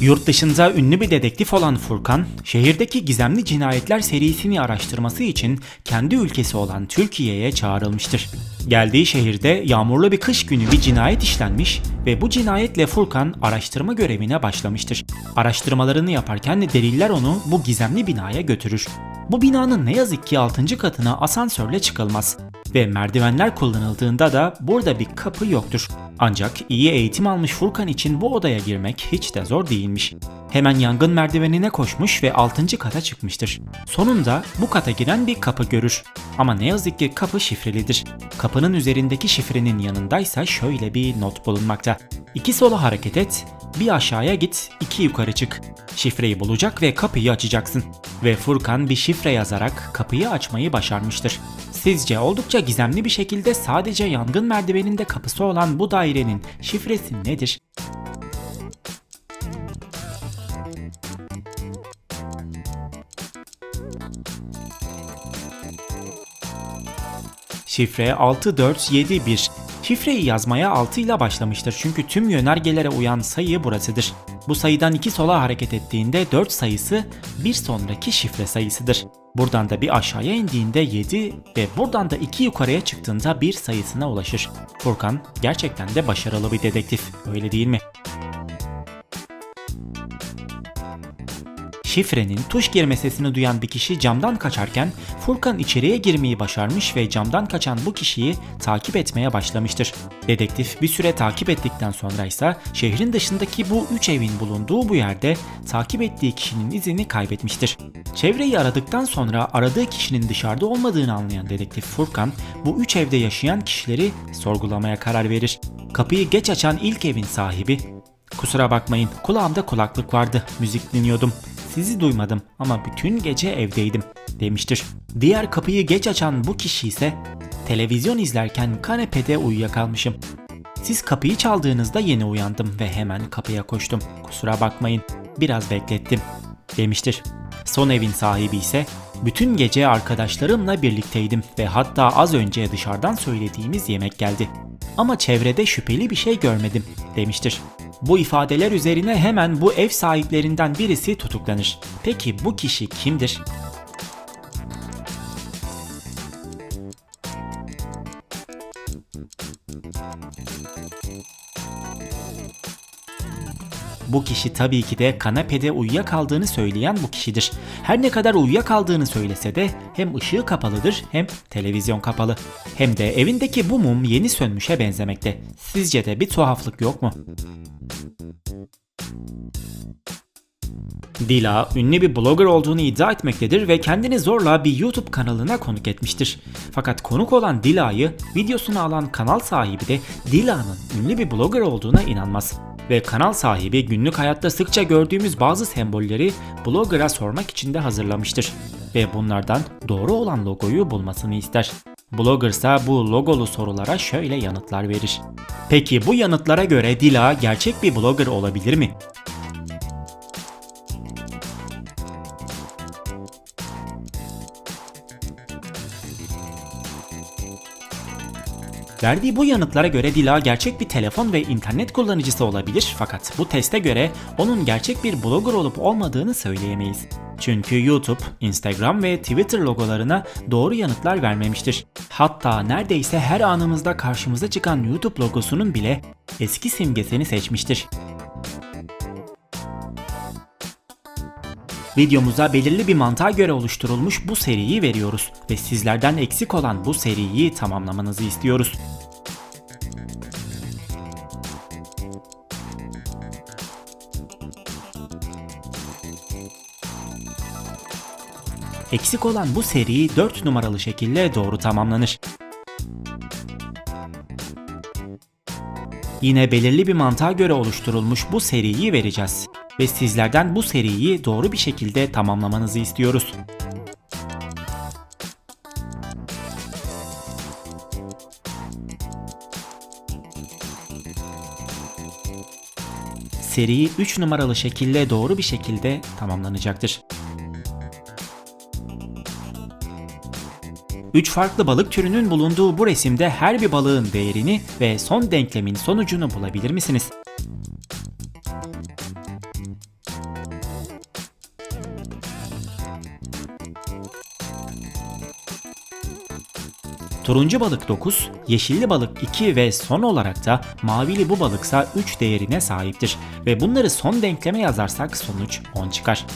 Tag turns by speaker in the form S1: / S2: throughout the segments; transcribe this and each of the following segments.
S1: Yurt dışında ünlü bir dedektif olan Furkan, şehirdeki gizemli cinayetler serisini araştırması için kendi ülkesi olan Türkiye'ye çağrılmıştır. Geldiği şehirde yağmurlu bir kış günü bir cinayet işlenmiş ve bu cinayetle Furkan araştırma görevine başlamıştır. Araştırmalarını yaparken deliller onu bu gizemli binaya götürür. Bu binanın ne yazık ki 6. katına asansörle çıkılmaz ve merdivenler kullanıldığında da burada bir kapı yoktur. Ancak iyi eğitim almış Furkan için bu odaya girmek hiç de zor değilmiş. Hemen yangın merdivenine koşmuş ve 6. kata çıkmıştır. Sonunda bu kata giren bir kapı görür. Ama ne yazık ki kapı şifrelidir. Kapının üzerindeki şifrenin yanındaysa şöyle bir not bulunmakta. İki sola hareket et, bir aşağıya git, iki yukarı çık. Şifreyi bulacak ve kapıyı açacaksın. Ve Furkan bir şifre yazarak kapıyı açmayı başarmıştır. Sizce oldukça gizemli bir şekilde sadece yangın merdiveninde kapısı olan bu dairenin şifresi nedir? Şifre 6471. Şifreyi yazmaya 6 ile başlamıştır çünkü tüm yönergelere uyan sayı burasıdır. Bu sayıdan 2 sola hareket ettiğinde 4 sayısı bir sonraki şifre sayısıdır. Buradan da bir aşağıya indiğinde 7 ve buradan da 2 yukarıya çıktığında 1 sayısına ulaşır. Furkan gerçekten de başarılı bir dedektif, öyle değil mi? Şifrenin tuş girme sesini duyan bir kişi camdan kaçarken Furkan içeriye girmeyi başarmış ve camdan kaçan bu kişiyi takip etmeye başlamıştır. Dedektif bir süre takip ettikten sonra ise şehrin dışındaki bu üç evin bulunduğu bu yerde takip ettiği kişinin izini kaybetmiştir. Çevreyi aradıktan sonra aradığı kişinin dışarıda olmadığını anlayan dedektif Furkan bu üç evde yaşayan kişileri sorgulamaya karar verir. Kapıyı geç açan ilk evin sahibi Kusura bakmayın kulağımda kulaklık vardı müzik dinliyordum. Sizi duymadım ama bütün gece evdeydim demiştir. Diğer kapıyı geç açan bu kişi ise televizyon izlerken kanepede uyuyakalmışım. Siz kapıyı çaldığınızda yeni uyandım ve hemen kapıya koştum. Kusura bakmayın biraz beklettim demiştir. Son evin sahibi ise bütün gece arkadaşlarımla birlikteydim ve hatta az önce dışarıdan söylediğimiz yemek geldi. Ama çevrede şüpheli bir şey görmedim demiştir. Bu ifadeler üzerine hemen bu ev sahiplerinden birisi tutuklanır. Peki bu kişi kimdir? Bu kişi tabii ki de kanepede uyuyakaldığını söyleyen bu kişidir. Her ne kadar uyuyakaldığını söylese de hem ışığı kapalıdır hem televizyon kapalı. Hem de evindeki bu mum yeni sönmüşe benzemekte. Sizce de bir tuhaflık yok mu? Dila ünlü bir blogger olduğunu iddia etmektedir ve kendini zorla bir YouTube kanalına konuk etmiştir. Fakat konuk olan Dila'yı videosunu alan kanal sahibi de Dila'nın ünlü bir blogger olduğuna inanmaz. Ve kanal sahibi günlük hayatta sıkça gördüğümüz bazı sembolleri blogger'a sormak için de hazırlamıştır. Ve bunlardan doğru olan logoyu bulmasını ister. Blogger ise bu logolu sorulara şöyle yanıtlar verir. Peki bu yanıtlara göre Dila gerçek bir blogger olabilir mi? Verdiği bu yanıtlara göre Dila gerçek bir telefon ve internet kullanıcısı olabilir fakat bu teste göre onun gerçek bir blogger olup olmadığını söyleyemeyiz. Çünkü YouTube, Instagram ve Twitter logolarına doğru yanıtlar vermemiştir. Hatta neredeyse her anımızda karşımıza çıkan YouTube logosunun bile eski simgesini seçmiştir. Videomuza belirli bir mantığa göre oluşturulmuş bu seriyi veriyoruz ve sizlerden eksik olan bu seriyi tamamlamanızı istiyoruz. Eksik olan bu seri 4 numaralı şekilde doğru tamamlanır. Yine belirli bir mantığa göre oluşturulmuş bu seriyi vereceğiz ve sizlerden bu seriyi doğru bir şekilde tamamlamanızı istiyoruz. Seri 3 numaralı şekilde doğru bir şekilde tamamlanacaktır. Üç farklı balık türünün bulunduğu bu resimde her bir balığın değerini ve son denklemin sonucunu bulabilir misiniz? Turuncu balık 9, yeşilli balık 2 ve son olarak da mavili bu balıksa 3 değerine sahiptir ve bunları son denkleme yazarsak sonuç 10 çıkar.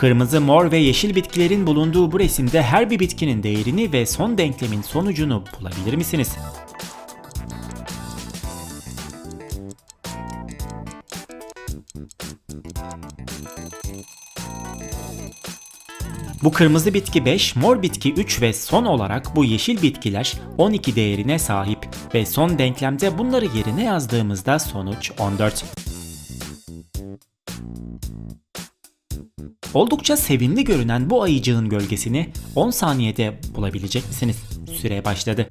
S1: Kırmızı, mor ve yeşil bitkilerin bulunduğu bu resimde her bir bitkinin değerini ve son denklemin sonucunu bulabilir misiniz? Bu kırmızı bitki 5, mor bitki 3 ve son olarak bu yeşil bitkiler 12 değerine sahip ve son denklemde bunları yerine yazdığımızda sonuç 14. Oldukça sevimli görünen bu ayıcığın gölgesini 10 saniyede bulabilecek misiniz? Süre başladı.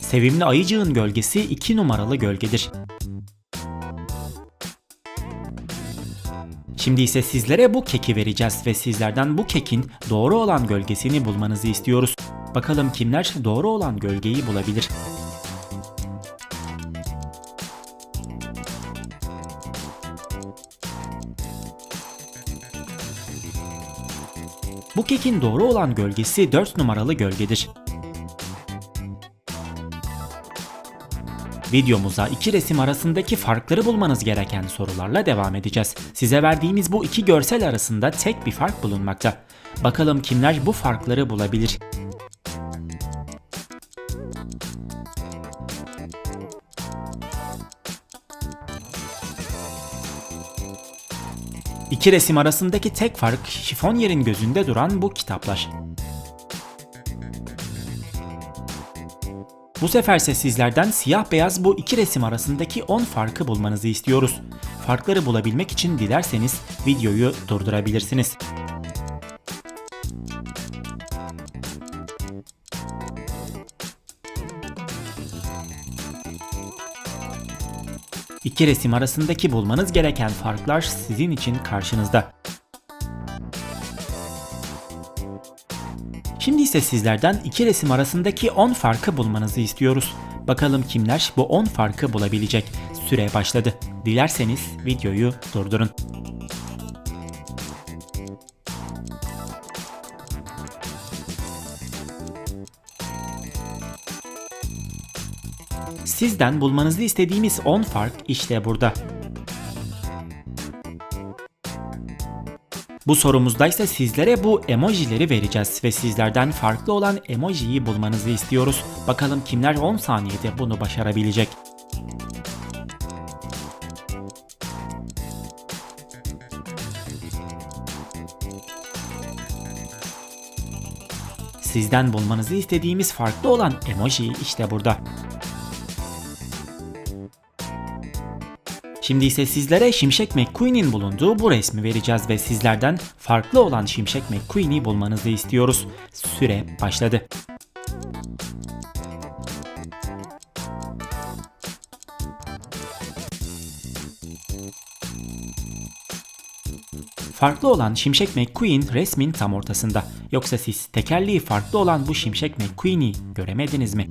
S1: Sevimli ayıcığın gölgesi 2 numaralı gölgedir. Şimdi ise sizlere bu keki vereceğiz ve sizlerden bu kekin doğru olan gölgesini bulmanızı istiyoruz. Bakalım kimler doğru olan gölgeyi bulabilir. Bu kekin doğru olan gölgesi 4 numaralı gölgedir. Videomuza iki resim arasındaki farkları bulmanız gereken sorularla devam edeceğiz. Size verdiğimiz bu iki görsel arasında tek bir fark bulunmakta. Bakalım kimler bu farkları bulabilir? İki resim arasındaki tek fark şifonyerin gözünde duran bu kitaplar. Bu seferse sizlerden siyah beyaz bu iki resim arasındaki 10 farkı bulmanızı istiyoruz. Farkları bulabilmek için dilerseniz videoyu durdurabilirsiniz. İki resim arasındaki bulmanız gereken farklar sizin için karşınızda. Şimdi ise sizlerden iki resim arasındaki 10 farkı bulmanızı istiyoruz. Bakalım kimler bu 10 farkı bulabilecek. Süre başladı. Dilerseniz videoyu durdurun. Sizden bulmanızı istediğimiz 10 fark işte burada. Bu sorumuzda ise sizlere bu emojileri vereceğiz ve sizlerden farklı olan emojiyi bulmanızı istiyoruz. Bakalım kimler 10 saniyede bunu başarabilecek. Sizden bulmanızı istediğimiz farklı olan emoji işte burada. Şimdi ise sizlere Şimşek McQueen'in bulunduğu bu resmi vereceğiz ve sizlerden farklı olan Şimşek McQueen'i bulmanızı istiyoruz. Süre başladı. Farklı olan Şimşek McQueen resmin tam ortasında. Yoksa siz tekerleği farklı olan bu Şimşek McQueen'i göremediniz mi?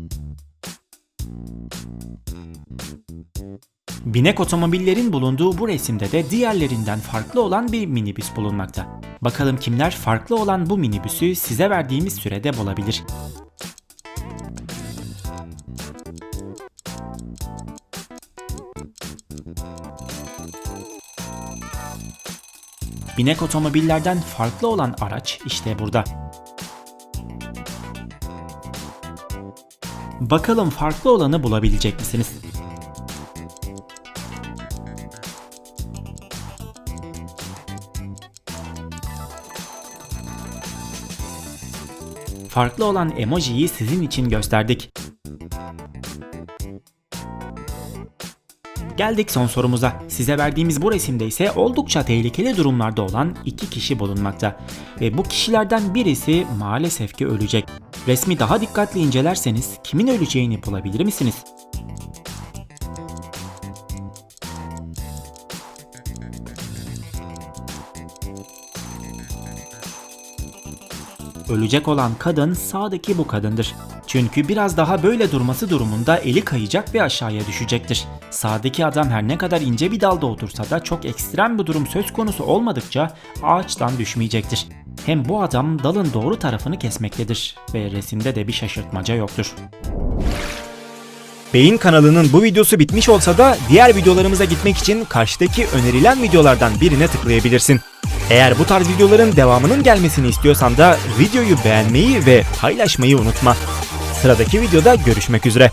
S1: Binek otomobillerin bulunduğu bu resimde de diğerlerinden farklı olan bir minibüs bulunmakta. Bakalım kimler farklı olan bu minibüsü size verdiğimiz sürede bulabilir. Binek otomobillerden farklı olan araç işte burada. Bakalım farklı olanı bulabilecek misiniz? Farklı olan emojiyi sizin için gösterdik. Geldik son sorumuza. Size verdiğimiz bu resimde ise oldukça tehlikeli durumlarda olan iki kişi bulunmakta. Ve bu kişilerden birisi maalesef ki ölecek. Resmi daha dikkatli incelerseniz kimin öleceğini bulabilir misiniz? Ölecek olan kadın sağdaki bu kadındır. Çünkü biraz daha böyle durması durumunda eli kayacak ve aşağıya düşecektir. Sağdaki adam her ne kadar ince bir dalda otursa da çok ekstrem bir durum söz konusu olmadıkça ağaçtan düşmeyecektir. Hem bu adam dalın doğru tarafını kesmektedir ve resimde de bir şaşırtmaca yoktur.
S2: Beyin kanalının bu videosu bitmiş olsa da diğer videolarımıza gitmek için karşıdaki önerilen videolardan birine tıklayabilirsin. Eğer bu tarz videoların devamının gelmesini istiyorsan da videoyu beğenmeyi ve paylaşmayı unutma. Sıradaki videoda görüşmek üzere.